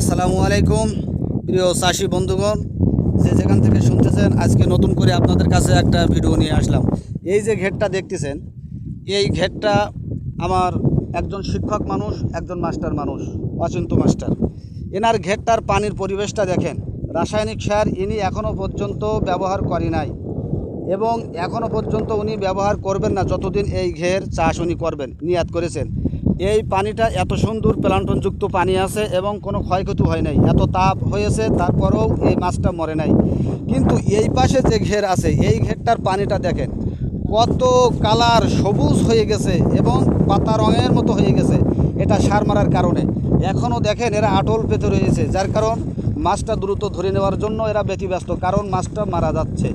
আসসালামু আলাইকুম, প্রিয় চাষি বন্ধুগণ। যে যেখান থেকে শুনতেছেন, আজকে নতুন করে আপনাদের কাছে একটা ভিডিও নিয়ে আসলাম। এই যে ঘেরটা দেখতেছেন, এই ঘেরটা আমার একজন শিক্ষক মানুষ, একজন মাস্টার মানুষ, অচিন্ত মাস্টার। এনার ঘেরটার পানির পরিবেশটা দেখেন। রাসায়নিক সার ইনি এখনও পর্যন্ত ব্যবহার করি নাই। এবং এখনও পর্যন্ত উনি ব্যবহার করবেন না যতদিন এই ঘের চাষ উনি করবেন, নিয়াত করেছেন। এই পানিটা এত সুন্দর প্লান্টনযুক্ত পানি আছে এবং কোনো ক্ষয়ক্ষতি হয় নাই। এত তাপ হয়েছে, তারপরেও এই মাছটা মরে নাই। কিন্তু এই পাশে যে ঘের আছে, এই ঘেরটার পানিটা দেখেন, কত কালার সবুজ হয়ে গেছে এবং পাতা রঙের মতো হয়ে গেছে। এটা সার মারার কারণে। এখনও দেখেন এরা আটল পেতে রয়েছে, যার কারণ মাছটা দ্রুত ধরে নেওয়ার জন্য এরা ব্যতিব্যস্ত, কারণ মাছটা মারা যাচ্ছে।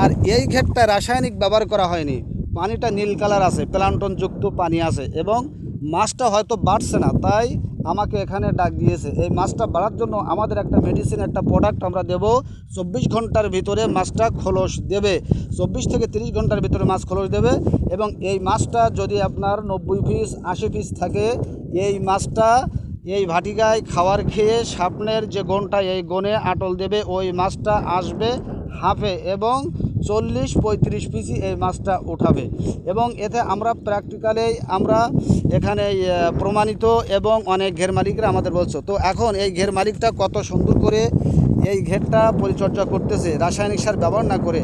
আর এই ঘেরটা রাসায়নিক ব্যবহার করা হয়নি। পানিটা নীল কালার আছে, প্লান্টনযুক্ত পানি আছে এবং মাছটা হয়তো বাড়ছে না, তাই আমাকে এখানে ডাক দিয়েছে। এই মাছটা বাড়ার জন্য আমাদের একটা মেডিসিন একটা প্রোডাক্ট আমরা দেব। চব্বিশ ঘণ্টার ভিতরে মাছটা খোলস দেবে। চব্বিশ থেকে তিরিশ ঘণ্টার ভিতরে মাছ খোলস দেবে এবং এই মাছটা যদি আপনার নব্বই পিস আশি পিস থাকে, এই মাছটা এই ভাটিকায় খাবার খেয়ে সাপনের যে গনটা, এই গনে আটল দেবে, ওই মাছটা আসবে হাফে এবং চল্লিশ পঁয়ত্রিশ পিসি এই মাছটা উঠাবে। এবং এতে আমরা প্র্যাকটিক্যালে আমরা এখানে প্রমাণিত এবং অনেক ঘের মালিকরা আমাদের বলছো। তো এখন এই ঘের মালিকটা কত সুন্দর করে এই ঘেরটা পরিচর্যা করতেছে, রাসায়নিক সার ব্যবহার না করে।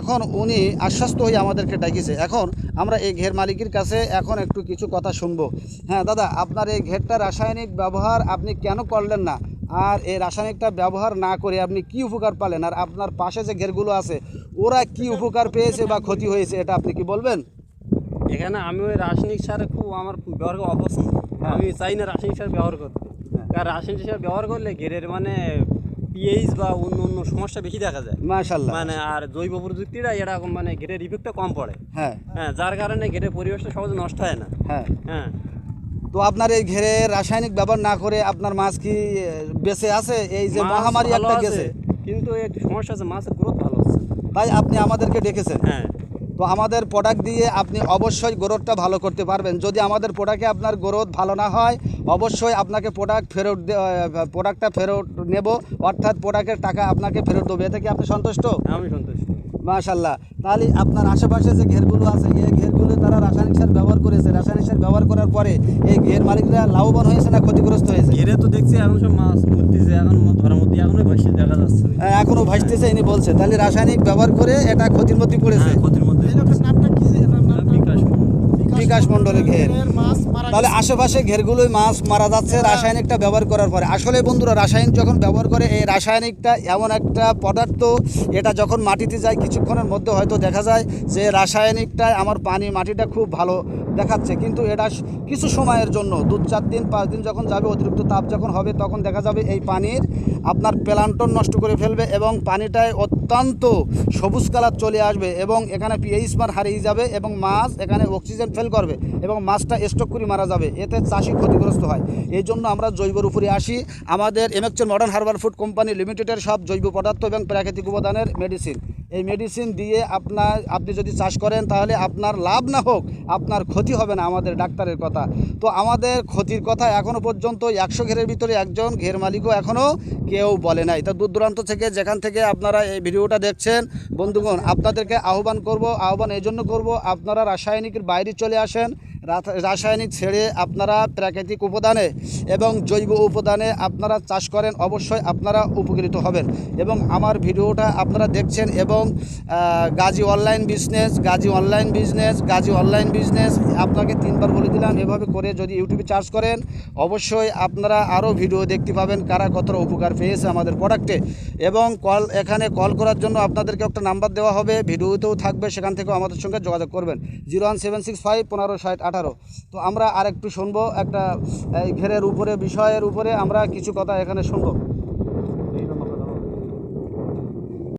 এখন উনি আশ্বস্ত হয়ে আমাদেরকে ডাকিছে, এখন আমরা এই ঘের মালিকের কাছে এখন একটু কিছু কথা শুনব। হ্যাঁ দাদা, আপনার এই ঘেরটা রাসায়নিক ব্যবহার আপনি কেন করলেন না? আর এই রাসায়নিকটা ব্যবহার না করে আপনি কি উপকার পালেন? আর আপনার পাশে যে ঘেরগুলো আছে ওরা কি উপকার পেয়েছে বা ক্ষতি হয়েছে এটা আপনি কি বলবেন? এখানে আমি ওই রাসায়নিক সার খুব আমার ব্যবহার করা অপছন্দ। হ্যাঁ। আমি চাই না রাসায়নিক সার ব্যবহার করতে। কারণ রাসায়নিক সার ব্যবহার করলে ঘেরের মানে পিএইচ বা অন্য অন্য সমস্যা বেশি দেখা যায়। মাশাল্লাহ। মানে আর জৈব প্রযুক্তিটা এটা মানে ঘেরের ইফেক্টটা কম পড়ে। হ্যাঁ। হ্যাঁ যার কারণে ঘেরের পরিবেশটা সহজে নষ্ট হয় না। হ্যাঁ। হ্যাঁ। তো আপনার এই ঘেরে রাসায়নিক ব্যবহার না করে আপনার মাছ কি বেঁচে আছে? এই যে মহামারী একটা গেছে। কিন্তু একটু সমস্যা আছে মাছের গ্রোথ ভালো না। তাই আপনি আমাদেরকে ডেকেছেন। হ্যাঁ। তো আমাদের প্রোডাক্ট দিয়ে আপনি অবশ্যই গ্রোথটা ভালো করতে পারবেন। যদি আমাদের প্রোডাক্টে আপনার গ্রোথ ভালো না হয় অবশ্যই আপনাকে প্রোডাক্ট ফেরত প্রোডাক্টটা ফেরত নেব। অর্থাৎ প্রোডাক্টের টাকা আপনাকে ফেরত দেবো। এতে কি আপনি সন্তুষ্ট? আমি সন্তুষ্ট। মাশাল্লাহ তাহলে আপনার আশেপাশে যে ঘেরগুলো আছে এই ঘেরগুলো তারা রাসায়নিক সার ব্যবহার করেছে। রাসায়নিক সার ব্যবহার করার পরে এই ঘের মালিকরা লাভবান হয়েছে না ক্ষতিগ্রস্ত হয়েছে? ঘেরে তো দেখছি এখন সব মাছ মরতেছে এখন ধরার মধ্যে এখনই ভাসতে দেখা যাচ্ছে। হ্যাঁ, এখনও ভাসতেছে ইনি বলছে। তাহলে রাসায়নিক ব্যবহার করে এটা ক্ষতির মধ্যে পড়েছে। হ্যাঁ, ক্ষতির মধ্যে বিকাশ মণ্ডলের ঘের। তাহলে আশেপাশে ঘেরগুলোই মাছ মারা যাচ্ছে রাসায়নিকটা ব্যবহার করার পরে। আসলে বন্ধুরা রাসায়নিক যখন ব্যবহার করে এই রাসায়নিকটা এমন একটা পদার্থ এটা যখন মাটিতে যায় কিছুক্ষণের মধ্যে হয়তো দেখা যায় যে রাসায়নিকটা আমার পানি মাটিটা খুব ভালো দেখাচ্ছে। কিন্তু এটা কিছু সময়ের জন্য দু চার দিন পাঁচ দিন যখন যাবে অতিরিক্ত তাপ যখন হবে তখন দেখা যাবে এই পানির আপনার প্লান্টন নষ্ট করে ফেলবে এবং পানিটায় অত্যন্ত সবুজ কালার চলে আসবে এবং এখানে পিএইচ মান হারিয়ে যাবে এবং মাছ এখানে অক্সিজেন ফেল করবে এবং মাছটা স্টক করে মারা যাবে। এতে চাষি ক্ষতিগ্রস্ত হয়। এই জন্য আমরা জৈবর উপরে আসি। আমাদের এমএকচন মডার্ন হার্বাল ফুড কোম্পানি লিমিটেডের সব জৈব পদার্থ এবং প্রাকৃতিক উপাদানের মেডিসিন এই মেডিসিন দিয়ে আপনার, আপনি যদি চাষ করেন তাহলে আপনার লাভ না হোক, আপনার ক্ষতি হবে না আমাদের ডাক্তারের কথা। তো আমাদের ক্ষতির কথা এখনও পর্যন্ত একশো ঘেরের ভিতরে একজন ঘের মালিকও এখনও কেউ বলে নাই। তা দূর দূরান্ত থেকে, যেখান থেকে আপনারা এই ভিডিওটা দেখছেন, বন্ধুগণ, আপনাদেরকে আহ্বান করব, আহ্বান এই জন্য করব, আপনারা রাসায়নিকের বাইরে চলে আসেন রাসায়নিক ছেড়ে আপনারা প্রাকৃতিক উপাদানে এবং জৈব উপাদানে আপনারা চাষ করেন, অবশ্যই আপনারা উপকৃত হবেন। এবং আমার ভিডিওটা আপনারা দেখছেন এবং Gazi online business, Gazi online business, Gazi online business আপনাকে তিনবার বলে দিলাম। এভাবে করে যদি ইউটিউবে চার্জ করেন, অবশ্যই আপনারা আরও ভিডিও দেখতে পাবেন কারা কতটা উপকার পেয়েছে আমাদের প্রোডাক্টে এবং কল, এখানে কল করার জন্য আপনাদেরকে একটা নাম্বার দেওয়া হবে। ভিডিওতেও থাকবে, সেখান থেকেও আমাদের সঙ্গে যোগাযোগ করবেন। Zero one seven six five পনেরো ষাট তো আমরা আরেকটু শুনব একটা ঘেরের উপরে বিষয়ের উপরে আমরা কিছু কথা এখানে শুনব।